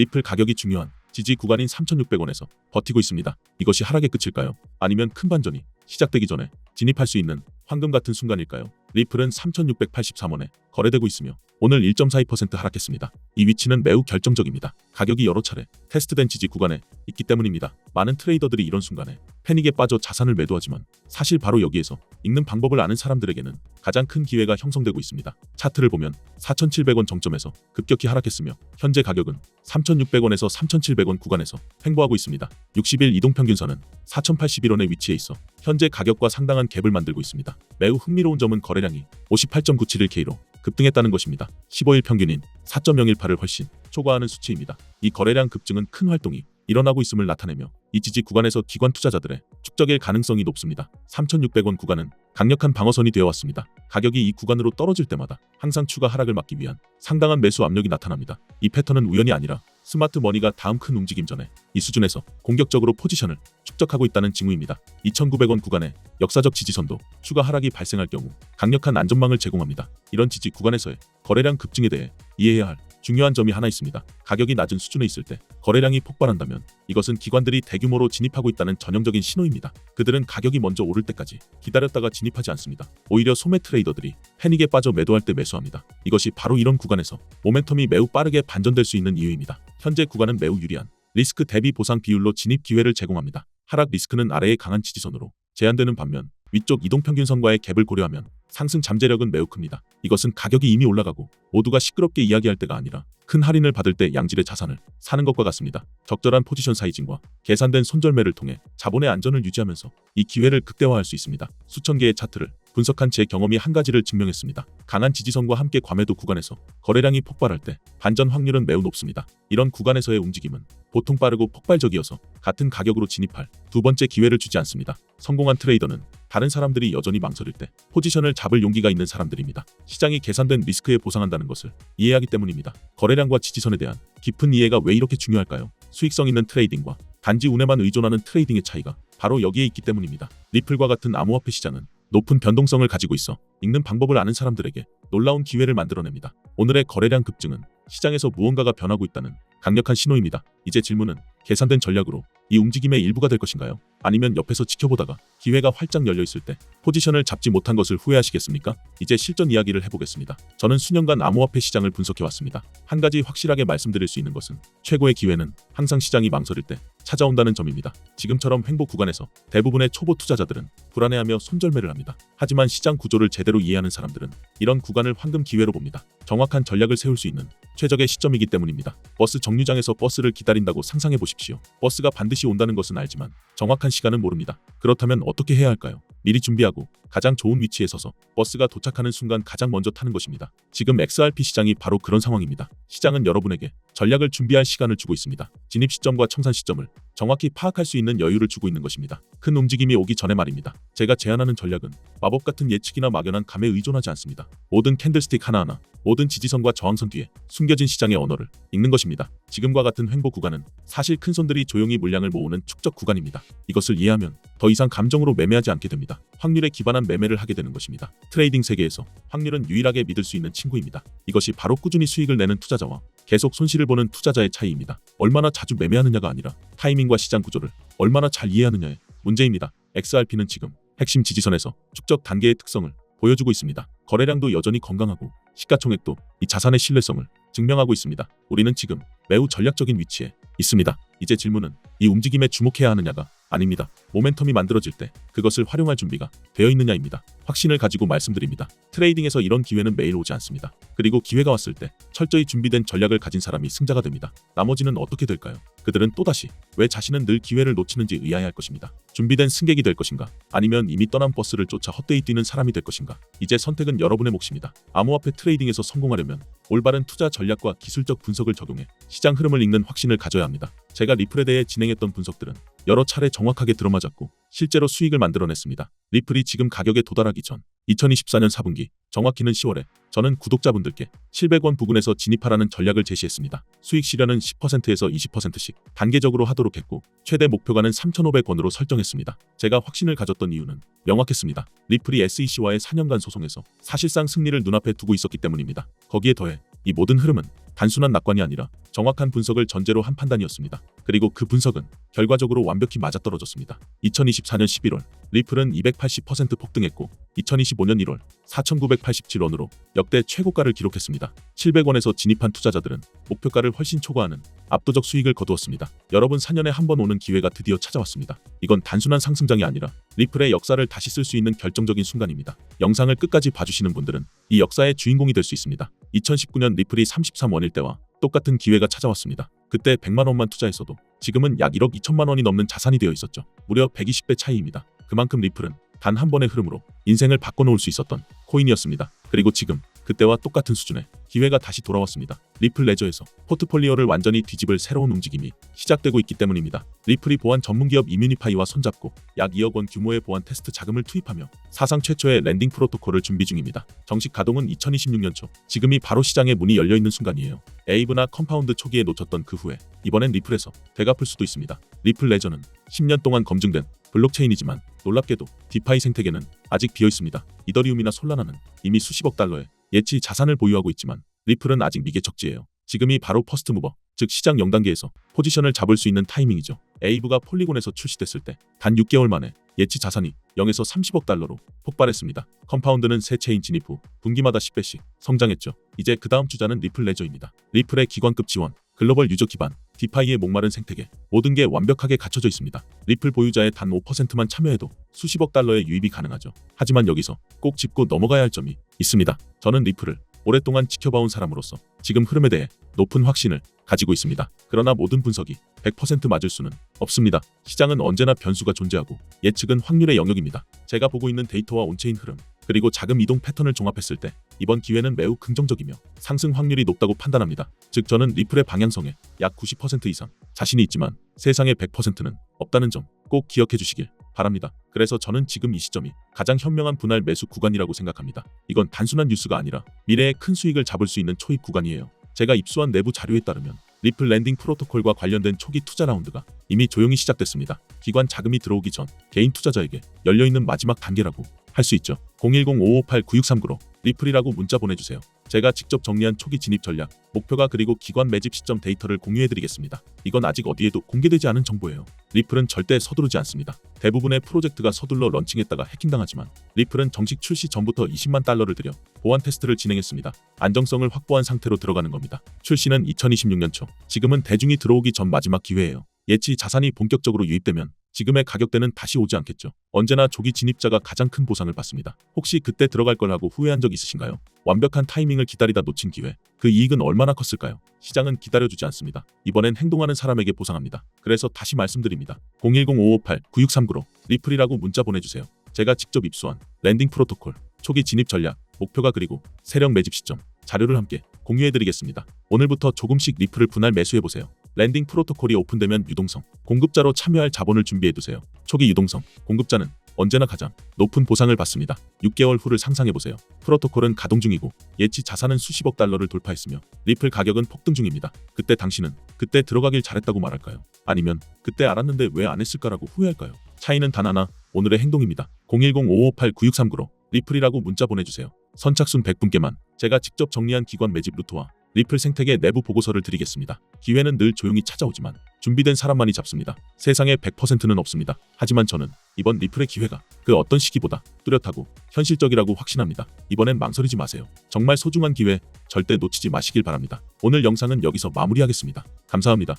리플 가격이 중요한 지지 구간인 3,600원에서 버티고 있습니다. 이것이 하락의 끝일까요? 아니면 큰 반전이 시작되기 전에 진입할 수 있는 황금 같은 순간일까요? 리플은 3,683원에 거래되고 있으며 오늘 1.42% 하락했습니다. 이 위치는 매우 결정적입니다. 가격이 여러 차례 테스트된 지지 구간에 있기 때문입니다. 많은 트레이더들이 이런 순간에 패닉에 빠져 자산을 매도하지만 사실 바로 여기에서 읽는 방법을 아는 사람들에게는 가장 큰 기회가 형성되고 있습니다. 차트를 보면 4,700원 정점에서 급격히 하락했으며 현재 가격은 3,600원에서 3,700원 구간에서 횡보하고 있습니다. 60일 이동평균선은 4,081원에 위치해 있어 현재 가격과 상당한 갭을 만들고 있습니다. 매우 흥미로운 점은 거래량이 58.971K로 급등했다는 것입니다. 15일 평균인 4.018을 훨씬 초과하는 수치입니다. 이 거래량 급증은 큰 활동이 일어나고 있음을 나타내며 이 지지 구간에서 기관 투자자들의 축적일 가능성이 높습니다. 3,600원 구간은 강력한 방어선이 되어 왔습니다. 가격이 이 구간으로 떨어질 때마다 항상 추가 하락을 막기 위한 상당한 매수 압력이 나타납니다. 이 패턴은 우연이 아니라 스마트 머니가 다음 큰 움직임 전에 이 수준에서 공격적으로 포지션을 축적하고 있다는 징후입니다. 2,900원 구간의 역사적 지지선도 추가 하락이 발생할 경우 강력한 안전망을 제공합니다. 이런 지지 구간에서의 거래량 급증에 대해 이해해야 할 중요한 점이 하나 있습니다. 가격이 낮은 수준에 있을 때 거래량이 폭발한다면 이것은 기관들이 대규모로 진입하고 있다는 전형적인 신호입니다. 그들은 가격이 먼저 오를 때까지 기다렸다가 진입하지 않습니다. 오히려 소매 트레이더들이 패닉에 빠져 매도할 때 매수합니다. 이것이 바로 이런 구간에서 모멘텀이 매우 빠르게 반전될 수 있는 이유입니다. 현재 구간은 매우 유리한 리스크 대비 보상 비율로 진입 기회를 제공합니다. 하락 리스크는 아래의 강한 지지선으로 제한되는 반면 위쪽 이동평균선과의 갭을 고려하면 상승 잠재력은 매우 큽니다. 이것은 가격이 이미 올라가고 모두가 시끄럽게 이야기할 때가 아니라 큰 할인을 받을 때 양질의 자산을 사는 것과 같습니다. 적절한 포지션 사이징과 계산된 손절매를 통해 자본의 안전을 유지하면서 이 기회를 극대화할 수 있습니다. 수천 개의 차트를 분석한 제 경험이 한 가지를 증명했습니다. 강한 지지선과 함께 과매도 구간에서 거래량이 폭발할 때 반전 확률은 매우 높습니다. 이런 구간에서의 움직임은 보통 빠르고 폭발적이어서 같은 가격으로 진입할 두 번째 기회를 주지 않습니다. 성공한 트레이더는 다른 사람들이 여전히 망설일 때 포지션을 잡을 용기가 있는 사람들입니다. 시장이 계산된 리스크에 보상한다는 것을 이해하기 때문입니다. 거래량과 지지선에 대한 깊은 이해가 왜 이렇게 중요할까요? 수익성 있는 트레이딩과 단지 운에만 의존하는 트레이딩의 차이가 바로 여기에 있기 때문입니다. 리플과 같은 암호화폐 시장은 높은 변동성을 가지고 있어 읽는 방법을 아는 사람들에게 놀라운 기회를 만들어냅니다. 오늘의 거래량 급증은 시장에서 무언가가 변하고 있다는 강력한 신호입니다. 이제 질문은 계산된 전략으로 이 움직임의 일부가 될 것인가요? 아니면 옆에서 지켜보다가 기회가 활짝 열려 있을 때 포지션을 잡지 못한 것을 후회하시겠습니까? 이제 실전 이야기를 해보겠습니다. 저는 수년간 암호화폐 시장을 분석해 왔습니다. 한 가지 확실하게 말씀드릴 수 있는 것은 최고의 기회는 항상 시장이 망설일 때 찾아온다는 점입니다. 지금처럼 횡보 구간에서 대부분의 초보 투자자들은 불안해하며 손절매를 합니다. 하지만 시장 구조를 제대로 이해하는 사람들은 이런 구간을 황금 기회로 봅니다. 정확한 전략을 세울 수 있는 최적의 시점이기 때문입니다. 버스 정류장에서 버스를 기다린다고 상상해 보십시오. 버스가 반드시 온다는 것은 알지만 정확한 시간은 모릅니다. 그렇다면 어떻게 해야 할까요? 미리 준비하고 가장 좋은 위치에 서서 버스가 도착하는 순간 가장 먼저 타는 것입니다. 지금 XRP 시장이 바로 그런 상황입니다. 시장은 여러분에게 전략을 준비할 시간을 주고 있습니다. 진입 시점과 청산 시점을 정확히 파악할 수 있는 여유를 주고 있는 것입니다. 큰 움직임이 오기 전에 말입니다. 제가 제안하는 전략은 마법 같은 예측이나 막연한 감에 의존하지 않습니다. 모든 캔들스틱 하나하나, 모든 지지선과 저항선 뒤에 숨겨진 시장의 언어를 읽는 것입니다. 지금과 같은 횡보 구간은 사실 큰 손들이 조용히 물량을 모으는 축적 구간입니다. 이것을 이해하면 더 이상 감정으로 매매하지 않게 됩니다. 확률에 기반 한 매매를 하게 되는 것입니다. 트레이딩 세계에서 확률은 유일하게 믿을 수 있는 친구입니다. 이것이 바로 꾸준히 수익을 내는 투자자와 계속 손실을 보는 투자자의 차이입니다. 얼마나 자주 매매하느냐가 아니라 타이밍과 시장 구조를 얼마나 잘 이해하느냐의 문제입니다. XRP는 지금 핵심 지지선에서 축적 단계의 특성을 보여주고 있습니다. 거래량도 여전히 건강하고 시가총액도 이 자산의 신뢰성을 증명하고 있습니다. 우리는 지금 매우 전략적인 위치에 있습니다. 이제 질문은 이 움직임에 주목해야 하느냐가 아닙니다. 모멘텀이 만들어질 때 그것을 활용할 준비가 되어 있느냐입니다. 확신을 가지고 말씀드립니다. 트레이딩에서 이런 기회는 매일 오지 않습니다. 그리고 기회가 왔을 때 철저히 준비된 전략을 가진 사람이 승자가 됩니다. 나머지는 어떻게 될까요? 그들은 또다시 왜 자신은 늘 기회를 놓치는지 의아해할 것입니다. 준비된 승객이 될 것인가? 아니면 이미 떠난 버스를 쫓아 헛되이 뛰는 사람이 될 것인가? 이제 선택은 여러분의 몫입니다. 암호화폐 트레이딩에서 성공하려면 올바른 투자 전략과 기술적 분석을 적용해 시장 흐름을 읽는 확신을 가져야 합니다. 제가 리플에 대해 진행했던 분석들은 여러 차례 정확하게 들어맞았고 실제로 수익을 만들어냈습니다. 리플이 지금 가격에 도달하기 전 2024년 4분기 정확히는 10월에 저는 구독자분들께 700원 부근에서 진입하라는 전략을 제시했습니다. 수익 실현은 10%에서 20%씩 단계적으로 하도록 했고 최대 목표가는 3,500원으로 설정했습니다. 제가 확신을 가졌던 이유는 명확했습니다. 리플이 SEC와의 4년간 소송에서 사실상 승리를 눈앞에 두고 있었기 때문입니다. 거기에 더해 이 모든 흐름은 단순한 낙관이 아니라 정확한 분석을 전제로 한 판단이었습니다. 그리고 그 분석은 결과적으로 완벽히 맞아떨어졌습니다. 2024년 11월 리플은 280% 폭등했고 2025년 1월 4,987원으로 역대 최고가를 기록했습니다. 700원에서 진입한 투자자들은 목표가를 훨씬 초과하는 압도적 수익을 거두었습니다. 여러분 4년에 한 번 오는 기회가 드디어 찾아왔습니다. 이건 단순한 상승장이 아니라 리플의 역사를 다시 쓸 수 있는 결정적인 순간입니다. 영상을 끝까지 봐주시는 분들은 이 역사의 주인공이 될 수 있습니다. 2019년 리플이 33원일 때와 똑같은 기회가 찾아왔습니다. 그때 100만 원만 투자했어도 지금은 약 1억 2천만 원이 넘는 자산이 되어 있었죠. 무려 120배 차이입니다. 그만큼 리플은 단 한 번의 흐름으로 인생을 바꿔놓을 수 있었던 코인이었습니다. 그리고 지금 그때와 똑같은 수준의 기회가 다시 돌아왔습니다. 리플 레저에서 포트폴리오를 완전히 뒤집을 새로운 움직임이 시작되고 있기 때문입니다. 리플이 보안 전문기업 이뮤니파이와 손잡고 약 2억 원 규모의 보안 테스트 자금을 투입하며 사상 최초의 랜딩 프로토콜을 준비 중입니다. 정식 가동은 2026년 초. 지금이 바로 시장의 문이 열려 있는 순간이에요. 에이브나 컴파운드 초기에 놓쳤던 그 후에 이번엔 리플에서 되갚을 수도 있습니다. 리플 레저는 10년 동안 검증된 블록체인이지만 놀랍게도 디파이 생태계는 아직 비어 있습니다. 이더리움이나 솔라나는 이미 수십억 달러의 예치 자산을 보유하고 있지만 리플은 아직 미개척지예요. 지금이 바로 퍼스트 무버, 즉 시장 0단계에서 포지션을 잡을 수 있는 타이밍이죠. 에이브가 폴리곤에서 출시됐을 때 단 6개월 만에 예치 자산이 0에서 30억 달러로 폭발했습니다. 컴파운드는 새 체인 진입 후 분기마다 10배씩 성장했죠. 이제 그 다음 주자는 리플 레저입니다. 리플의 기관급 지원, 글로벌 유저 기반, 디파이의 목마른 생태계, 모든 게 완벽하게 갖춰져 있습니다. 리플 보유자의 단 5%만 참여해도 수십억 달러의 유입이 가능하죠. 하지만 여기서 꼭 짚고 넘어가야 할 점이 있습니다. 저는 리플을 오랫동안 지켜봐온 사람으로서 지금 흐름에 대해 높은 확신을 가지고 있습니다. 그러나 모든 분석이 100% 맞을 수는 없습니다. 시장은 언제나 변수가 존재하고 예측은 확률의 영역입니다. 제가 보고 있는 데이터와 온체인 흐름, 그리고 자금 이동 패턴을 종합했을 때 이번 기회는 매우 긍정적이며 상승 확률이 높다고 판단합니다. 즉 저는 리플의 방향성에 약 90% 이상 자신이 있지만 세상의 100%는 없다는 점 꼭 기억해 주시길 바랍니다. 그래서 저는 지금 이 시점이 가장 현명한 분할 매수 구간이라고 생각합니다. 이건 단순한 뉴스가 아니라 미래의 큰 수익을 잡을 수 있는 초입 구간이에요. 제가 입수한 내부 자료에 따르면 리플 랜딩 프로토콜과 관련된 초기 투자 라운드가 이미 조용히 시작됐습니다. 기관 자금이 들어오기 전 개인 투자자에게 열려있는 마지막 단계라고 할 수 있죠. 010-558-9639로 리플이라고 문자 보내주세요. 제가 직접 정리한 초기 진입 전략, 목표가 그리고 기관 매집 시점 데이터를 공유해드리겠습니다. 이건 아직 어디에도 공개되지 않은 정보예요. 리플은 절대 서두르지 않습니다. 대부분의 프로젝트가 서둘러 런칭했다가 해킹당하지만 리플은 정식 출시 전부터 20만 달러를 들여 보안 테스트를 진행했습니다. 안정성을 확보한 상태로 들어가는 겁니다. 출시는 2026년 초. 지금은 대중이 들어오기 전 마지막 기회예요. 예치 자산이 본격적으로 유입되면 지금의 가격대는 다시 오지 않겠죠. 언제나 조기 진입자가 가장 큰 보상을 받습니다. 혹시 그때 들어갈 걸 하고 후회한 적 있으신가요? 완벽한 타이밍을 기다리다 놓친 기회. 그 이익은 얼마나 컸을까요? 시장은 기다려주지 않습니다. 이번엔 행동하는 사람에게 보상합니다. 그래서 다시 말씀드립니다. 010-558-9639로 리플이라고 문자 보내주세요. 제가 직접 입수한 랜딩 프로토콜, 초기 진입 전략, 목표가 그리고 세력 매집 시점, 자료를 함께 공유해드리겠습니다. 오늘부터 조금씩 리플을 분할 매수해보세요. 랜딩 프로토콜이 오픈되면 유동성, 공급자로 참여할 자본을 준비해두세요. 초기 유동성, 공급자는 언제나 가장 높은 보상을 받습니다. 6개월 후를 상상해보세요. 프로토콜은 가동 중이고 예치 자산은 수십억 달러를 돌파했으며 리플 가격은 폭등 중입니다. 그때 당신은 그때 들어가길 잘했다고 말할까요? 아니면 그때 알았는데 왜 안 했을까라고 후회할까요? 차이는 단 하나, 오늘의 행동입니다. 010-558-9639로 리플이라고 문자 보내주세요. 선착순 100분께만 제가 직접 정리한 기관 매집 루트와 리플 생태계 내부 보고서를 드리겠습니다. 기회는 늘 조용히 찾아오지만 준비된 사람만이 잡습니다. 세상에 100%는 없습니다. 하지만 저는 이번 리플의 기회가 그 어떤 시기보다 뚜렷하고 현실적이라고 확신합니다. 이번엔 망설이지 마세요. 정말 소중한 기회 절대 놓치지 마시길 바랍니다. 오늘 영상은 여기서 마무리하겠습니다. 감사합니다.